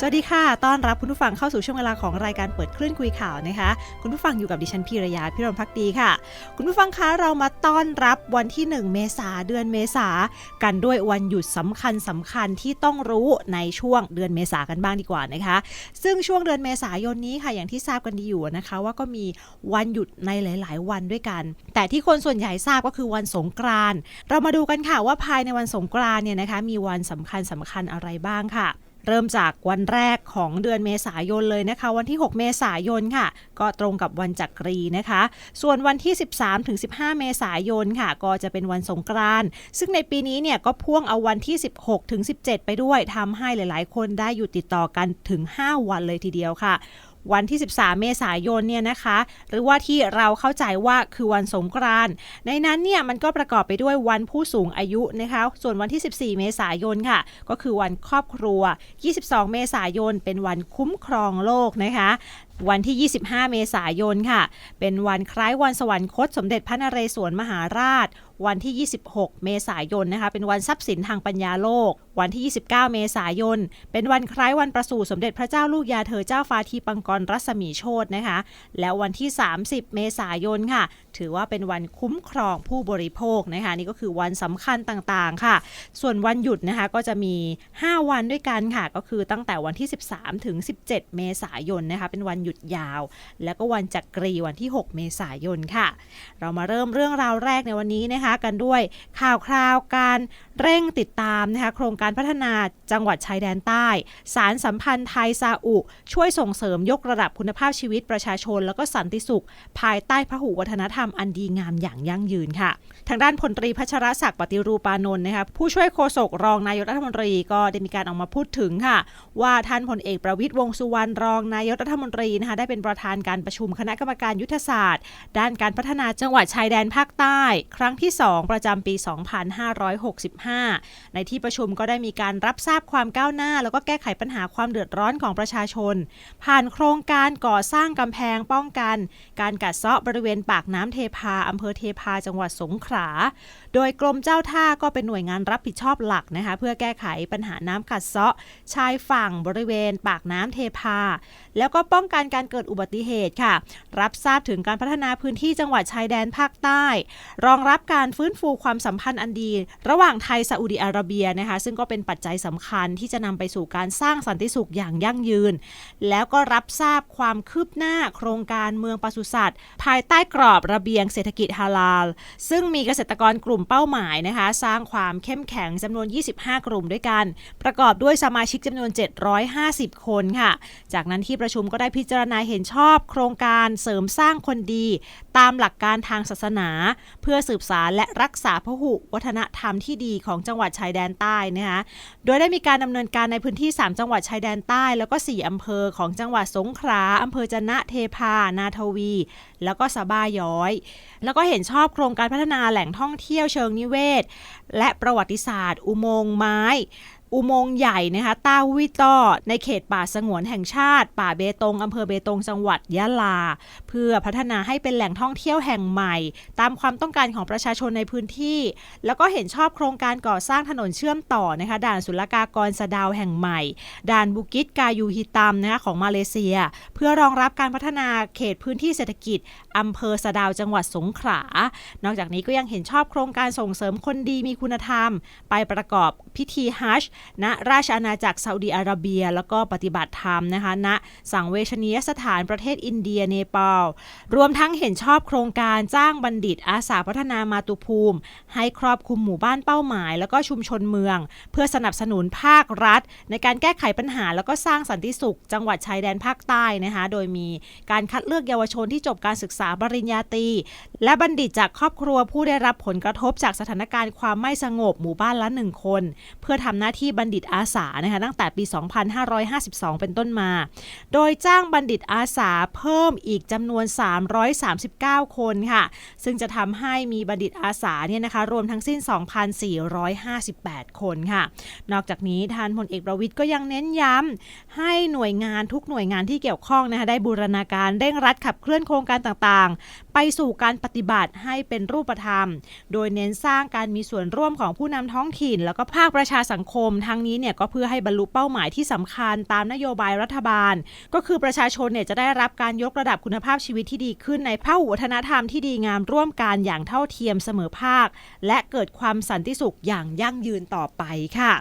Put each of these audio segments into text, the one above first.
สวัสดีค่ะ ต้อนรับคุณผู้ฟังเข้าสู่ช่วงเวลาของรายการเปิดคลื่นคุยข่าวนะคะ คุณผู้ฟังอยู่กับดิฉันพีรยาพิรมพักดีค่ะ คุณผู้ฟังคะเรามาต้อนรับวันที่ 1 เมษาเดือนเมษากันด้วยวันหยุดสำคัญสำคัญที่ต้องรู้ในช่วงเดือนเมษากันบ้างดีกว่านะคะ ซึ่งช่วงเดือนเมษายนนี้ค่ะอย่างที่ทราบกันดีอยู่นะคะ ว่าก็มีวันหยุดในหลาย ๆ วันด้วยกัน แต่ที่คนส่วนใหญ่ทราบก็คือวันสงกรานต์เรามาดูกันค่ะว่าภายในวันสงกรานต์เนี่ยนะคะมีวันสำคัญสำคัญอะไรบ้างค่ะ เริ่มจากวันแรกของเดือนเมษายนเลยนะคะ วันที่ 6 เมษายนค่ะ ก็ตรงกับวันจักรีนะคะ ส่วนวันที่ 13ถึง15 เมษายนค่ะ ก็จะเป็นวันสงกรานต์ซึ่งในปีนี้เนี่ยก็พ่วงเอาวันที่ 16ถึง17 ไปด้วยทำให้หลาย ๆ คนได้อยู่ติดต่อกันถึง 5 วันเลยทีเดียวค่ะ วันที่ 13 เมษายนเนี่ยนะคะ หรือว่าที่เราเข้าใจว่าคือวันสงกรานต์ในนั้นเนี่ยมันก็ประกอบไปด้วยวันผู้สูงอายุนะคะ ส่วนวันที่ 14 เมษายนค่ะ ก็คือวันครอบครัว 22 เมษายน เป็นวันคุ้มครองโลกนะคะวันที่ 25 เมษายนค่ะ เป็นวันคล้ายวันสวรรคตสมเด็จพระนเรศวรมหาราช วันที่ 26 เมษายนนะคะเป็นวันทรัพย์สินทางปัญญาโลก วันที่ 29 เมษายน เป็นวันคล้ายวันประสูติสมเด็จพระเจ้าลูกยาเธอเจ้าฟ้าทีปังกรรัศมีโชตนะคะ แล้ววันที่ 30 เมษายนค่ะ ถือว่าเป็นวันคุ้มครองผู้บริโภคนะคะนี่ก็คือวันสำคัญต่างๆค่ะ ส่วนวันหยุดนะคะก็จะมี 5 วันด้วยกันค่ะ ก็คือตั้งแต่วันที่ 13 ถึง 17 เมษายนนะคะเป็นวันหยุดยาว แล้วก็วันจักรีวันที่ 6 เมษายนค่ะ เรามาเริ่มเรื่องราวแรกในวันนี้นะคะกันด้วย ข่าวคราวการ เร่งติดตามนะคะโครงการพัฒนาจังหวัดชายแดนใต้ สารสัมพันธ์ไทยซาอุ ช่วยส่งเสริมยกระดับคุณภาพชีวิตประชาชน แล้วก็สันติสุข ภายใต้พหุวัฒนธรรมอันดีงามอย่างยั่งยืนค่ะ ทางด้านพลตรีพัชรศักดิ์ปฏิรูปานนท์นะคะผู้ช่วยโฆษกรองนายกรัฐมนตรีก็ได้มีการออกมาพูดถึงค่ะ ว่าท่านพลเอกประวิตยวงสุวรรณรองนายกรัฐมนตรีนะคะได้เป็นประธานการประชุมคณะกรรมการยุทธศาสตร์ ด้านการพัฒนาจังหวัดชายแดนภาคใต้ ครั้งที่ 2 ประจำปี 2565ในที่ประชุมก็ได้มีการรับทราบความก้าวหน้า แล้วก็แก้ไขปัญหาความเดือดร้อนของประชาชน ผ่านโครงการก่อสร้างกำแพงป้องกัน การกัดเซาะบริเวณปากน้ำเทพาอำเภอเทพาจังหวัดสงขลา โดยกรมเจ้าท่าก็เป็นหน่วยงานรับผิดชอบหลักนะคะเพื่อแก้ไขปัญหาน้ำกัดเซาะ ชายฝั่งบริเวณ ปากน้ำเทพา แล้วก็ป้องกันการเกิดอุบัติเหตุค่ะ รับทราบถึงการพัฒนาพื้นที่จังหวัดชายแดนภาคใต้ รองรับการฟื้นฟูความสัมพันธ์อันดี ระหว่างไทยซาอุดิอาระเบียนะคะซึ่งก็เป็นปัจจัยสำคัญที่จะนำไปสู่การสร้างสันติสุขอย่างยั่งยืน แล้วก็รับทราบความคืบหน้าโครงการเมืองปศุสัตว์ ภายใต้กรอบระเบียงเศรษฐกิจฮาลาล ซึ่งมีเกษตรกรกลุ่มเป้าหมายนะคะ สร้างความเข้มแข็งจำนวน 25 กลุ่มด้วยกัน ประกอบด้วยสมาชิกจำนวน 750 คนค่ะ จากนั้นที่ประชุมก็ได้พิจารณาเห็นชอบ โครงการเสริมสร้างคนดี ตามหลักการทางศาสนา เพื่อสืบสารและรักษาพหุวัฒนธรรมที่ดีของจังหวัดชายแดนใต้นะคะโดยได้มีการดำเนินการในพื้นที่ 3 จังหวัดชายแดนใต้ แล้วก็ 4อำเภอของจังหวัดสงขลาอำเภอจะนะเทพานาทวีแล้วก็สะบ้าย้อย แล้วก็เห็นชอบโครงการพัฒนาแหล่งท่องเที่ยวเชิงนิเวศ และประวัติศาสตร์ อุโมงค์ไม้ อุโมงค์ใหญ่นะคะต้าวิต้อในเขตป่าสงวนแห่งชาติ ป่าเบตงอำเภอเบตงจังหวัดยะลา เพื่อพัฒนาให้เป็นแหล่งท่องเที่ยวแห่งใหม่ ตามความต้องการของประชาชนในพื้นที่ แล้วก็เห็นชอบโครงการก่อสร้างถนนเชื่อมต่อนะคะด่านศุลกากรสะดาวแห่งใหม่ ด่านบุกิตกายูฮิตัมนะคะของมาเลเซีย เพื่อรองรับการพัฒนาเขตพื้นที่เศรษฐกิจอำเภอสะดาวจังหวัดสงขลานอกจากนี้ก็ยังเห็นชอบโครงการส่งเสริมคนดีมีคุณธรรม ไปประกอบพิธีฮัจญ์ณราชอาณาจักรซาอุดิอาระเบีย แล้วก็ปฏิบัติธรรมนะคะณสังเวชนียสถานประเทศอินเดียเนปาล รวมทั้งเห็นชอบโครงการจ้างบัณฑิตอาสาพัฒนามาตุภูมิ ให้ครอบคลุมหมู่บ้านเป้าหมาย แล้วก็ชุมชนเมือง เพื่อสนับสนุนภาครัฐ ในการแก้ไขปัญหา แล้วก็สร้างสันติสุข จังหวัดชายแดนภาคใต้นะคะโดยมีการคัดเลือกเยาวชนที่จบการศึกษาปริญญาตรีและบัณฑิตจากครอบครัวผู้ได้รับผลกระทบจากสถานการณ์ความไม่สงบหมู่บ้านละหนึ่งคน เพื่อทำหน้าที่บัณฑิตอาสานะคะตั้งแต่ปี 2552 เป็นต้นมา โดยจ้างบัณฑิตอาสาเพิ่มอีกจำนวน 339 คนค่ะ ซึ่งจะทำให้มีบัณฑิตอาสาเนี่ยนะคะรวมทั้งสิ้น 2,458 คนค่ะ นอกจากนี้ท่านพลเอกประวิทย์ก็ยังเน้นย้ำให้หน่วยงานทุกหน่วยงานที่เกี่ยวข้องนะคะได้บูรณาการเร่งรัดขับเคลื่อนโครงการต่างๆ ไปสู่การปฏิบัติให้เป็นรูปธรรม โดยเน้นสร้างการมีส่วนร่วมของผู้นำท้องถิ่น แล้วก็ภาคประชาสังคมทั้งนี้เนี่ยก็เพื่อให้บรรลุเป้าหมายที่สำคัญตามนโยบายรัฐบาล ก็คือประชาชนเนี่ยจะได้รับการยกระดับคุณภาพชีวิตที่ดีขึ้นในพหุวัฒนธรรมที่ดีงามร่วมกันอย่างเท่าเทียมเสมอภาค และเกิดความสันติสุขอย่างยั่งยืนต่อไปค่ะ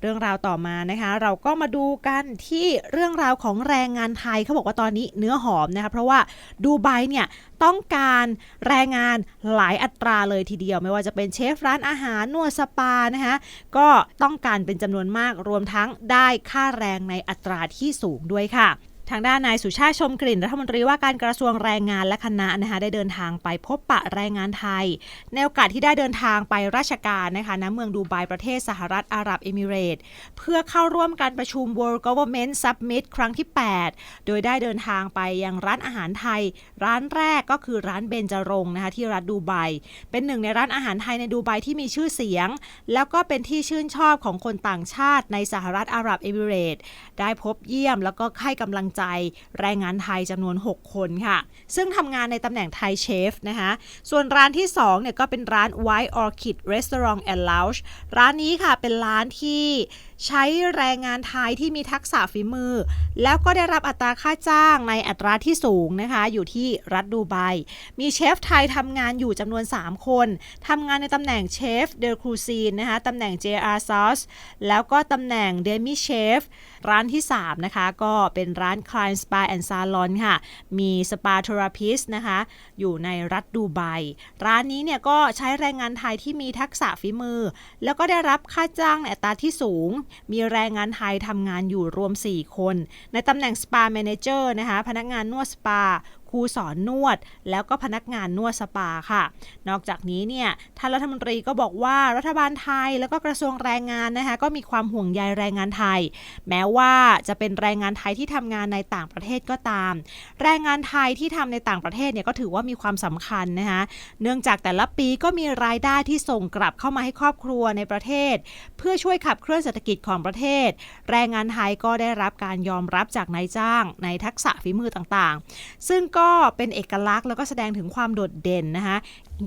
เรื่องราวต่อมานะคะ เราก็มาดูกันที่เรื่องราวของแรงงานไทยเขาบอกว่าตอนนี้เนื้อหอมนะคะเพราะว่าดูไบเนี่ยต้องการแรงงานหลายอัตราเลยทีเดียว ไม่ว่าจะเป็นเชฟร้านอาหารนวดสปานะคะก็ต้องการเป็นจำนวนมากรวมทั้งได้ค่าแรงในอัตราที่สูงด้วยค่ะ ทางด้านนายสุชาติชมกลิ่นรัฐมนตรีว่าการกระทรวงแรงงานและคณะนะคะได้เดินทางไปพบปะแรงงานไทย ในโอกาสที่ได้เดินทางไปราชการนะคะณเมืองดูไบประเทศสหรัฐอาหรับเอมิเรตเพื่อเข้าร่วมการประชุม World Government Summit ครั้งที่ 8 โดยได้เดินทางไปยังร้านอาหารไทย ร้านแรกก็คือร้านเบญจรงนะคะที่รัฐดูไบเป็นหนึ่งในร้านอาหารไทยในดูไบที่มีชื่อเสียง แล้วก็เป็นที่ชื่นชอบของคนต่างชาติในสหรัฐอาหรับเอมิเรตได้พบเยี่ยมแล้วก็ให้กำลังใจแรงงานไทยจำนวน 6 คนค่ะ ซึ่งทำงานในตำแหน่งไทยเชฟนะคะส่วนร้านที่2เนี่ยก็เป็นร้าน White Orchid Restaurant and Lounge ร้านนี้ค่ะเป็นร้านที่ ใช้แรงงานไทยที่มีทักษะฝีมือ แล้วก็ได้รับอัตราค่าจ้างในอัตราที่สูงนะคะ อยู่ที่รัฐดูไบ มีเชฟไทยทำงานอยู่จำนวน 3 คนทำงานในตำแหน่งเชฟเดลครูซีนนะคะตำแหน่ง JR Sauce แล้วก็ตำแหน่งเดมิเชฟร้านที่ 3 นะคะ ก็เป็นร้าน Klein Spa and Salon ค่ะ มีสปาเทอราพิสนะคะ อยู่ในรัฐดูไบ ร้านนี้เนี่ยก็ใช้แรงงานไทยที่มีทักษะฝีมือ แล้วก็ได้รับค่าจ้างในอัตราที่สูงมีแรงงานไทยทำงานอยู่รวม 4 คน ในตำแหน่งสปาแมนเจอร์นะคะ พนักงานนวดสปา ครูสอนนวด แล้วก็พนักงานนวดสปาค่ะ นอกจากนี้เนี่ยท่านรัฐมนตรีก็บอกว่ารัฐบาลไทยแล้วก็กระทรวงแรงงานนะคะก็มีความห่วงใยแรงงานไทย แม้ว่าจะเป็นแรงงานไทยที่ทำงานในต่างประเทศก็ตาม แรงงานไทยที่ทำในต่างประเทศเนี่ยก็ถือว่ามีความสำคัญนะคะเนื่องจากแต่ละปีก็มีรายได้ที่ส่งกลับเข้ามาให้ครอบครัวในประเทศ เพื่อช่วยขับเคลื่อนเศรษฐกิจของประเทศ แรงงานไทยก็ได้รับการยอมรับจากนายจ้าง ในทักษะฝีมือต่างๆ ซึ่งก็็เป็นเอกลักษณ์แล้วก็แสดงถึงความโดดเด่นนะคะ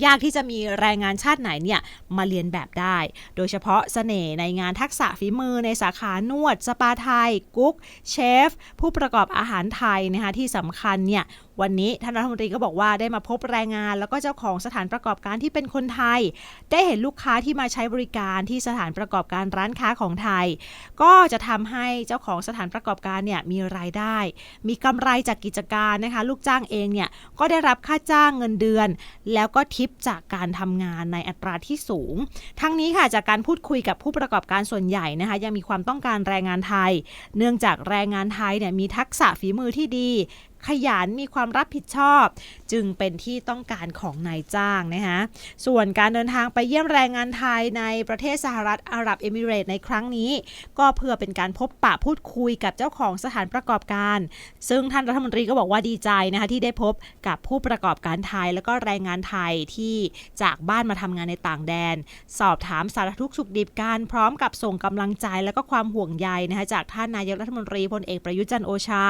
ยากที่จะมีแรงงานชาติไหนเนี่ยมาเรียนแบบได้ โดยเฉพาะเสน่ห์ในงานทักษะฝีมือในสาขานวด สปาไทย กุ๊ก เชฟ ผู้ประกอบอาหารไทยนะคะที่สำคัญเนี่ยวันนี้ท่านรัฐมนตรีก็บอกว่าได้มาพบแรงงาน แล้วก็เจ้าของสถานประกอบการที่เป็นคนไทย ได้เห็นลูกค้าที่มาใช้บริการที่สถานประกอบการร้านค้าของไทย ก็จะทำให้เจ้าของสถานประกอบการเนี่ยมีรายได้ มีกำไรจากกิจการนะคะ ลูกจ้างเองเนี่ยก็ได้รับค่าจ้างเงินเดือน แล้วก็ทิปจากการทำงานในอัตราที่สูง ทั้งนี้ค่ะจากการพูดคุยกับผู้ประกอบการส่วนใหญ่นะคะยังมีความต้องการแรงงานไทย เนื่องจากแรงงานไทยเนี่ยมีทักษะฝีมือที่ดี ขยันมีความรับผิดชอบ จึงเป็นที่ต้องการของนายจ้างนะคะส่วนการเดินทางไปเยี่ยมแรงงานไทยในประเทศสหรัฐอาหรับเอมิเรตในครั้งนี้ ก็เพื่อเป็นการพบปะพูดคุยกับเจ้าของสถานประกอบการ ซึ่งท่านรัฐมนตรีก็บอกว่าดีใจนะคะที่ได้พบกับผู้ประกอบการไทย แล้วก็แรงงานไทยที่จากบ้านมาทำงานในต่างแดน สอบถามสารทุกข์สุขดิบกันพร้อมกับส่งกำลังใจแล้วก็ความห่วงใยนะคะจากท่านนายกรัฐมนตรีพลเอกประยุทธ์จันโอชา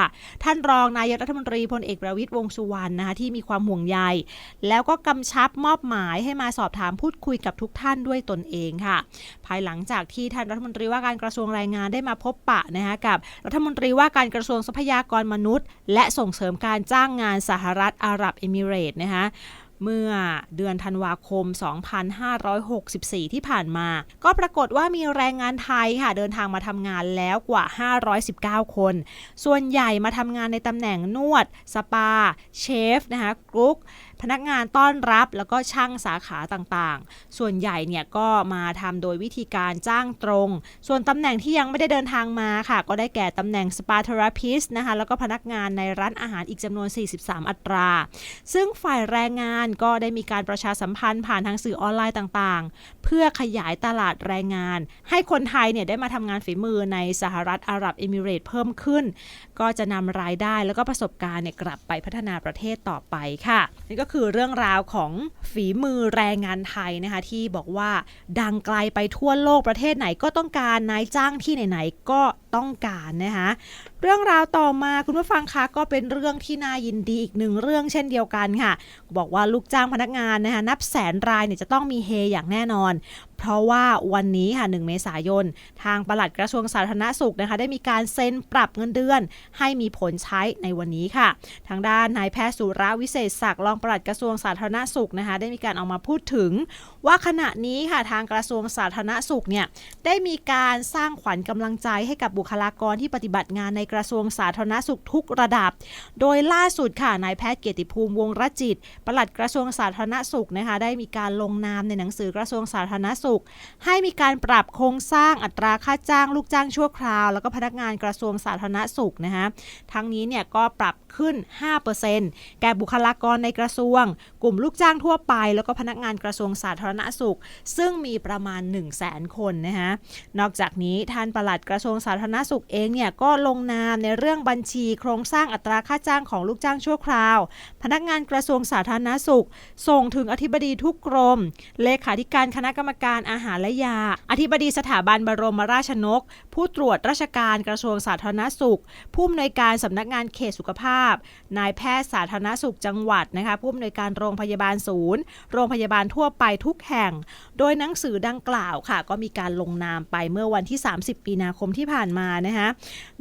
ท่านรองนายกรัฐมนตรีพลเอกประวิตยวงษ์สุวรรณนะคะที่มีความห่วงใย แล้วก็กำชับมอบหมายให้มาสอบถามพูดคุยกับทุกท่านด้วยตนเองค่ะ ภายหลังจากที่ท่านรัฐมนตรีว่าการกระทรวงแรงงานได้มาพบปะนะคะกับรัฐมนตรีว่าการกระทรวงทรัพยากรมนุษย์ และส่งเสริมการจ้างงานสหรัฐอาหรับเอมิเรตส์นะคะ เมื่อเดือนธันวาคม 2564 ที่ผ่านมา ก็ปรากฏว่ามีแรงงานไทยค่ะ เดินทางมาทำงานแล้วกว่า 519 คน ส่วนใหญ่มาทำงานในตำแหน่งนวด สปา เชฟนะคะกรุ๊กพนักงานต้อนรับแล้วก็ช่างสาขาต่างๆ ส่วนใหญ่เนี่ยก็มาทำโดยวิธีการจ้างตรง ส่วนตำแหน่งที่ยังไม่ได้เดินทางมาค่ะ ก็ได้แก่ตำแหน่งสปาเทอราพิสนะคะ แล้วก็พนักงานในร้านอาหารอีกจำนวน 43 อัตรา ซึ่งฝ่ายแรงงานก็ได้มีการประชาสัมพันธ์ผ่านทางสื่อออนไลน์ต่างๆ เพื่อขยายตลาดแรงงาน ให้คนไทยเนี่ยได้มาทำงานฝีมือในสหรัฐอาหรับเอมิเรตเพิ่มขึ้นก็จะนำรายได้แล้วก็ประสบการณ์เนี่ยกลับไปพัฒนาประเทศต่อไปค่ะนี่ก็คือเรื่องราวของฝีมือแรงงานไทยนะคะที่บอกว่าดังไกลไปทั่วโลกประเทศไหนก็ต้องการนายจ้างที่ไหนๆก็ ต้องการนะคะเรื่องราวต่อมาคุณผู้ฟังคะก็เป็นเรื่องที่น่ายินดีอีกหนึ่งเรื่องเช่นเดียวกันค่ะ บอกว่าลูกจ้างพนักงานนะคะนับแสนรายเนี่ยจะต้องมีเฮอย่างแน่นอน เพราะว่าวันนี้ค่ะ 1 เมษายน ทางปลัดกระทรวงสาธารณสุขนะคะได้มีการเซ็นปรับเงินเดือน ให้มีผลใช้ในวันนี้ค่ะ ทางด้านนายแพทย์สุรวิเศษศักดิ์รองปลัดกระทรวงสาธารณสุขนะคะได้มีการออกมาพูดถึง ว่าขณะนี้ค่ะทางกระทรวงสาธารณสุขเนี่ยได้มีการสร้างขวัญกำลังใจให้กับบุคลากรที่ปฏิบัติงานในกระทรวงสาธารณสุขทุกระดับ โดยล่าสุดค่ะนายแพทย์เกียรติภูมิวงรจิตปลัดกระทรวงสาธารณสุขนะคะได้มีการลงนามในหนังสือกระทรวงสาธารณสุข ให้มีการปรับโครงสร้างอัตราค่าจ้างลูกจ้างชั่วคราว แล้วก็พนักงานกระทรวงสาธารณสุขนะคะทั้งนี้เนี่ยก็ปรับขึ้น 5%แก่บุคลากรในกระทรวง กลุ่มลูกจ้างทั่วไป แล้วก็พนักงานกระทรวงสาธารณสุข ซึ่งมีประมาณ 1 0 0 0 0แคนนะคะนอกจากนี้ท่านปลัดกระทรวงสาธารณสุขเองเนี่ยก็ลงนามในเรื่องบัญชีโครงสร้างอัตราค่าจ้างของลูกจ้างชั่วคราว พนักงานกระทรวงสาธารณสุข ส่งถึงอธิบดีทุกกรม เลขาธิการคณะกรรมการอาหารและยา อธิบดีสถาบันบรมราชนก ผู้ตรวจราชการกระทรวงสาธารณสุข ผู้อำนวยการสำนักงานเขตสุขภาพ นายแพทย์สาธารณสุขจังหวัดนะคะผู้อำนวยการโรงพยาบาลศูนย์ โรงพยาบาลทั่วไปทุกแห่ง โดยหนังสือดังกล่าวค่ะ ก็มีการลงนามไปเมื่อวันที่ 30ปีนาคมที่ผ่านมานะคะ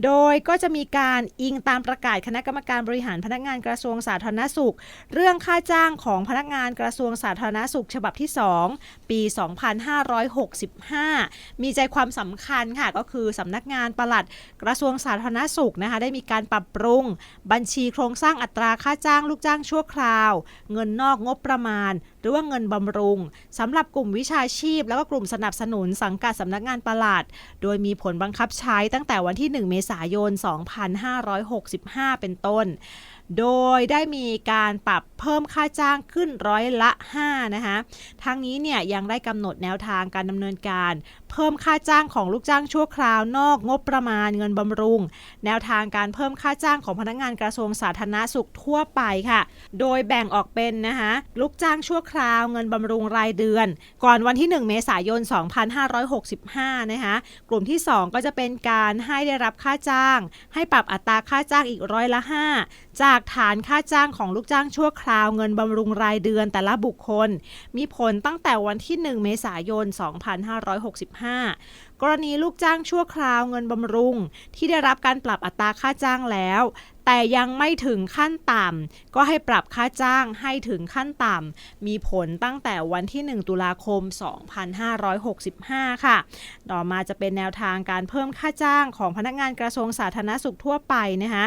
โดยก็จะมีการอิงตามประกาศคณะกรรมการบริหารพนักงานกระทรวงสาธารณสุข เรื่องค่าจ้างของพนักงานกระทรวงสาธารณสุข ฉบับที่ 2 ปี 2565 มีใจความสำคัญค่ะก็คือสำนักงานปลัดกระทรวงสาธารณสุขนะคะได้มีการปรับปรุง บัญชีโครงสร้างอัตราค่าจ้างลูกจ้างชั่วคราว เงินนอกงบประมาณ หรือว่าเงินบำรุงสำหรับกลุ่มวิชาชีพ แล้วก็กลุ่มสนับสนุนสังกัดสำนักงานปลัด โดยมีผลบังคับใช้ตั้งแต่วันที่ 1 เมษายน 2565 เป็นต้น โดยได้มีการปรับเพิ่มค่าจ้างขึ้นร้อยละ 5 นะคะ ทั้งนี้เนี่ยยังได้กำหนดแนวทางการดำเนินการ เพิ่มค่าจ้างของลูกจ้างชั่วคราวนอกงบประมาณเงินบำรุง แนวทางการเพิ่มค่าจ้างของพนักงานกระทรวงสาธารณสุขทั่วไปค่ะ โดยแบ่งออกเป็นนะคะลูกจ้างชั่วคราวเงินบำรุงรายเดือน ก่อนวันที่ 1 เมษายน 2565 นะคะกลุ่มที่ 2 ก็จะเป็นการให้ได้รับค่าจ้าง ให้ปรับอัตราค่าจ้างอีกร้อยละ 5จากฐานค่าจ้างของลูกจ้างชั่วคราวเงินบำรุงรายเดือนแต่ละบุคคล มีผลตั้งแต่วันที่ 1 เมษายน 2565 กรณีลูกจ้างชั่วคราวเงินบำรุง ที่ได้รับการปรับอัตราค่าจ้างแล้ว แต่ยังไม่ถึงขั้นต่ำก็ให้ปรับค่าจ้างให้ถึงขั้นต่ำมีผลตั้งแต่วันที่ 1 ตุลาคม 2565 ค่ะ ต่อมาจะเป็นแนวทางการเพิ่มค่าจ้างของพนักงานกระทรวงสาธารณสุขทั่วไปนะคะ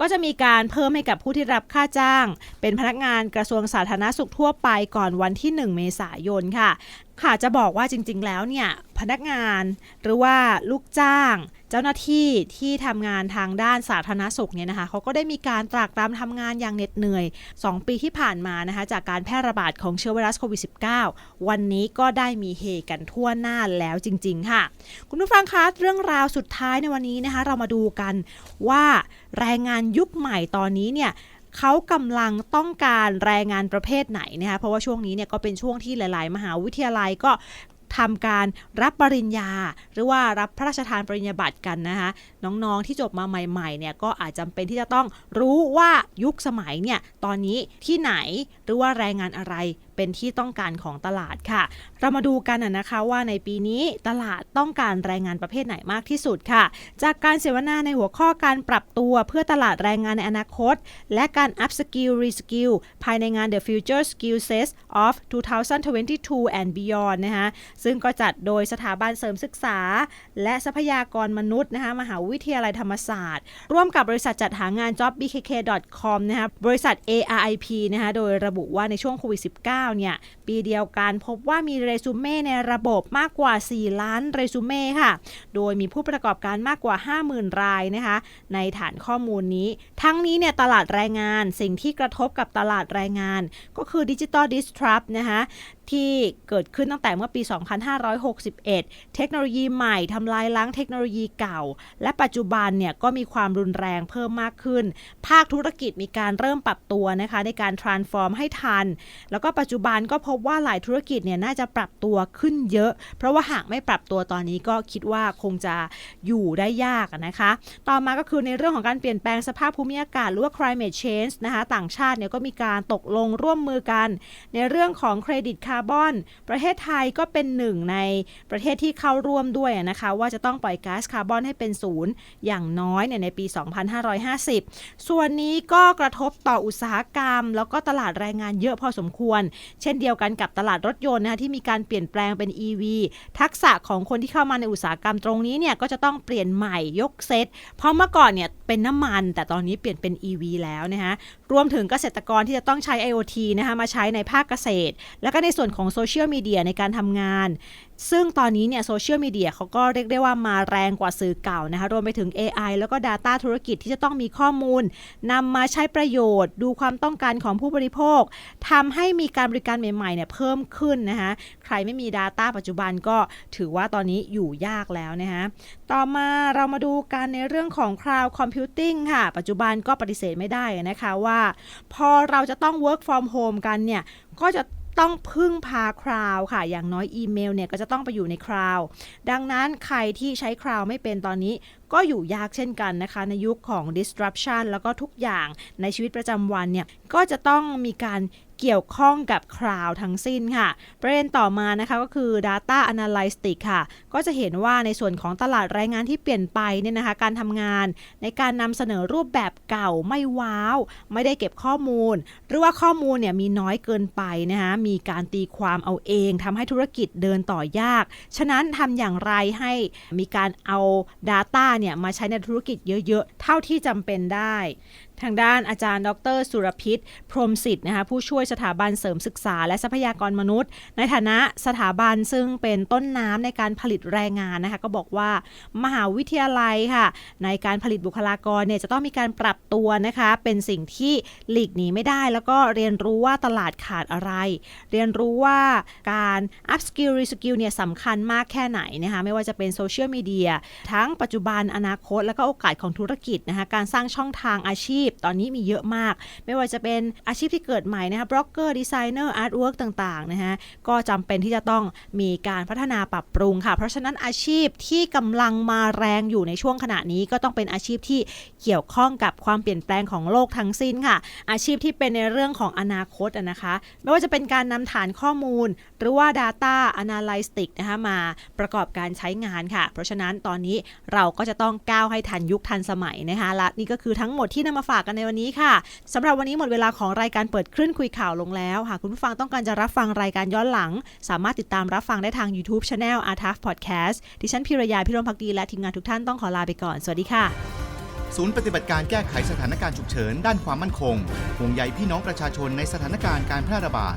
ก็จะมีการเพิ่มให้กับผู้ที่รับค่าจ้าง เป็นพนักงานกระทรวงสาธารณสุขทั่วไปก่อนวันที่ 1 เมษายนค่ะค่ะจะบอกว่าจริง ๆ แล้วเนี่ยพนักงานหรือว่าลูกจ้าง เจ้าหน้าที่ที่ทำงานทางด้านสาธารณสุขเนี่ยนะคะเขาก็ได้มีการตรากตรำทำงานอย่างเหน็ดเหนื่อย 2 ปีที่ผ่านมานะคะจากการแพร่ระบาดของเชื้อไวรัสโควิด -19 วันนี้ก็ได้มีเฮกันทั่วหน้าแล้วจริง ๆ ค่ะ คุณผู้ฟังคะเรื่องราวสุดท้ายในวันนี้นะคะเรามาดูกันว่าแรงงานยุคใหม่ตอนนี้เนี่ยเขากำลังต้องการแรงงานประเภทไหนนะคะเพราะว่าช่วงนี้เนี่ยก็เป็นช่วงที่หลาย ๆ มหาวิทยาลัยก็ ทำการรับปริญญา หรือว่ารับพระราชทานปริญญาบัตรกันนะคะน้องๆที่จบมาใหม่ๆเนี่ยก็อาจจำเป็นที่จะต้องรู้ว่ายุคสมัยเนี่ยตอนนี้ที่ไหนหรือว่าแรงงานอะไร เป็นที่ต้องการของตลาดค่ะ เรามาดูกันนะคะว่าในปีนี้ตลาดต้องการแรงงานประเภทไหนมากที่สุดค่ะ จากการเสวนาในหัวข้อการปรับตัวเพื่อตลาดแรงงานในอนาคต และการ up skill re skill ภายในงาน The Future Skill Sets of 2022 and Beyond นะคะซึ่งก็จัดโดยสถาบันเสริมศึกษา และทรัพยากรมนุษย์นะคะมหาวิทยาลัยธรรมศาสตร์ ร่วมกับบริษัทจัดหางาน jobbkk.com นะคะบริษัท ARIP นะคะโดยระบุว่าในช่วงโควิด -19 เนี่ย ปีเดียวกันพบว่ามีเรซูเม่ในระบบมากกว่า 4 ล้านเรซูเม่ค่ะ โดยมีผู้ประกอบการมากกว่า 50,000 รายนะคะ ในฐานข้อมูลนี้ ทั้งนี้เนี่ยตลาดแรงงานสิ่งที่กระทบกับตลาดแรงงาน ก็คือดิจิตอลดิสทรัพนะคะ ที่เกิดขึ้นตั้งแต่เมื่อปี 2561 เทคโนโลยีใหม่ทำลายล้างเทคโนโลยีเก่า และปัจจุบันเนี่ยก็มีความรุนแรงเพิ่มมากขึ้น ภาคธุรกิจมีการเริ่มปรับตัวนะคะในการ transform ให้ทัน แล้วก็ปัจจุบันก็พบว่าหลายธุรกิจเนี่ยน่าจะปรับตัวขึ้นเยอะ เพราะว่าหากไม่ปรับตัวตอนนี้ก็คิดว่าคงจะอยู่ได้ยากนะคะ ต่อมาก็คือในเรื่องของการเปลี่ยนแปลงสภาพภูมิอากาศหรือว่า climate change นะคะต่างชาติเนี่ยก็มีการตกลงร่วมมือกัน ในเรื่องของเครดิตคาาร์บอน ประเทศไทยก็เป็นหนึ่งในประเทศที่เข้าร่วมด้วยนะคะว่าจะต้องปล่อยก๊าซคาร์บอนให้เป็นศูนย์อย่างน้อยเนี่ยในปี 2550 ส่วนนี้ก็กระทบต่ออุตสาหกรรม แล้วก็ตลาดแรงงานเยอะพอสมควร เช่นเดียวกันกับตลาดรถยนต์นะคะที่มีการเปลี่ยนแปลงเป็น EV ทักษะของคนที่เข้ามาในอุตสาหกรรมตรงนี้เนี่ยก็จะต้องเปลี่ยนใหม่ยกเซต เพราะเมื่อก่อนเนี่ยเป็นน้ำมัน แต่ตอนนี้เปลี่ยนเป็น EV แล้วนะคะรวมถึงเกษตรกรที่จะต้องใช้ IoT นะคะมาใช้ในภาคเกษตร แล้วก็ในส่วนของโซเชียลมีเดียในการทำงาน ซึ่งตอนนี้เนี่ยโซเชียลมีเดียเขาก็เรียกได้ว่ามาแรงกว่าสื่อเก่านะคะรวมไปถึง AI แล้วก็ Data ธุรกิจที่จะต้องมีข้อมูลนำมาใช้ประโยชน์ ดูความต้องการของผู้บริโภคทำให้มีการบริการใหม่ๆเนี่ยเพิ่มขึ้นนะคะใครไม่มี Data ปัจจุบันก็ถือว่าตอนนี้อยู่ยากแล้วนะคะต่อมาเรามาดูกันในเรื่องของ Cloud Computing ค่ะ ปัจจุบันก็ปฏิเสธไม่ได้นะคะว่า พอเราจะต้อง work from home กันเนี่ยก็จะ ต้องพึ่งพาคราวค่ะ อย่างน้อยอีเมลเนี่ยก็จะต้องไปอยู่ในคราวดังนั้นใครที่ใช้คราวไม่เป็นตอนนี้ก็อยู่ยากเช่นกันนะคะ ในยุคของ disruption แล้วก็ทุกอย่างในชีวิตประจำวันเนี่ยก็จะต้องมีการ เกี่ยวข้องกับคราวทั้งสิ้นค่ะ ประเด็นต่อมานะคะก็คือ data analytics ค่ะ ก็จะเห็นว่าในส่วนของตลาดแรงงานที่เปลี่ยนไปเนี่ยนะคะ การทำงานในการนำเสนอรูปแบบเก่าไม่ว้าว ไม่ได้เก็บข้อมูล หรือว่าข้อมูลเนี่ยมีน้อยเกินไปนะคะมีการตีความเอาเองทำให้ธุรกิจเดินต่อยาก ฉะนั้นทำอย่างไรให้มีการเอา Data เนี่ยมาใช้ในธุรกิจเยอะๆ เท่าที่จำเป็นได้ ทางด้านอาจารย์ ดร สุรพิษ พรมสิทธิ์นะคะผู้ช่วยสถาบันเสริมศึกษา และทรัพยากรมนุษย์ ในฐานะสถาบันซึ่งเป็นต้นน้ำในการผลิตแรงงานนะคะก็บอกว่ามหาวิทยาลัยค่ะ ในการผลิตบุคลากรเนี่ยจะต้องมีการปรับตัวนะคะ เป็นสิ่งที่หลีกหนีไม่ได้ แล้วก็เรียนรู้ว่าตลาดขาดอะไร เรียนรู้ว่าการ up skill re skill เนี่ยสำคัญมากแค่ไหนนะคะไม่ว่าจะเป็นโซเชียลมีเดียทั้งปัจจุบันอนาคต แล้วก็โอกาสของธุรกิจนะคะการสร้างช่องทางอาชีพตอนนี้มีเยอะมาก ไม่ว่าจะเป็นอาชีพที่เกิดใหม่นะคะบล็อกเกอร์ดีไซเนอร์อาร์ตเวิร์กต่างๆนะคะก็จำเป็นที่จะต้องมีการพัฒนาปรับปรุงค่ะ เพราะฉะนั้นอาชีพที่กำลังมาแรงอยู่ในช่วงขณะนี้ก็ต้องเป็นอาชีพที่เกี่ยวข้องกับความเปลี่ยนแปลงของโลกทั้งสิ้นค่ะ อาชีพที่เป็นในเรื่องของอนาคตนะคะ ไม่ว่าจะเป็นการนำฐานข้อมูล หรือว่า Data Analytics นะคะมาประกอบการใช้งานค่ะ เพราะฉะนั้นตอนนี้เราก็จะต้องก้าวให้ทันยุคทันสมัยนะคะและนี่ก็คือทั้งหมดที่นำมาฝากกันในวันนี้ค่ะสำหรับวันนี้หมดเวลาของรายการเปิดคลื่นคุยข่าวลงแล้วหากคุณผู้ฟังต้องการจะรับฟังรายการย้อนหลัง สามารถติดตามรับฟังได้ทาง YouTube Channel Artaf Podcast ดิฉันพิรยาพิรมพักดีและทีมงานทุกท่านต้องขอลาไปก่อน สวัสดีค่ะ ศูนย์ปฏิบัติการแก้ไขสถานการณ์ฉุกเฉินด้านความมั่นคงห่วงใยพี่น้องประชาชนในสถานการณ์การแพร่ระบาด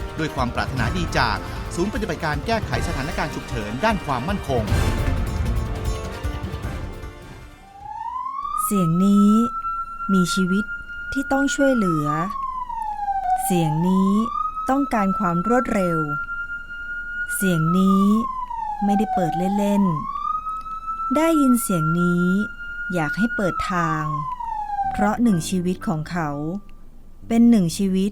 ด้วยความปรารถนาดีจาก ศูนย์ปฏิบัติการแก้ไขสถานการณ์ฉุกเฉินด้านความมั่นคง เสียงนี้ มีชีวิตที่ต้องช่วยเหลือ เสียงนี้ต้องการความรวดเร็ว เสียงนี้ไม่ได้เปิดเล่นๆ ได้ยินเสียงนี้อยากให้เปิดทาง เพราะหนึ่งชีวิตของเขา เป็นหนึ่งชีวิต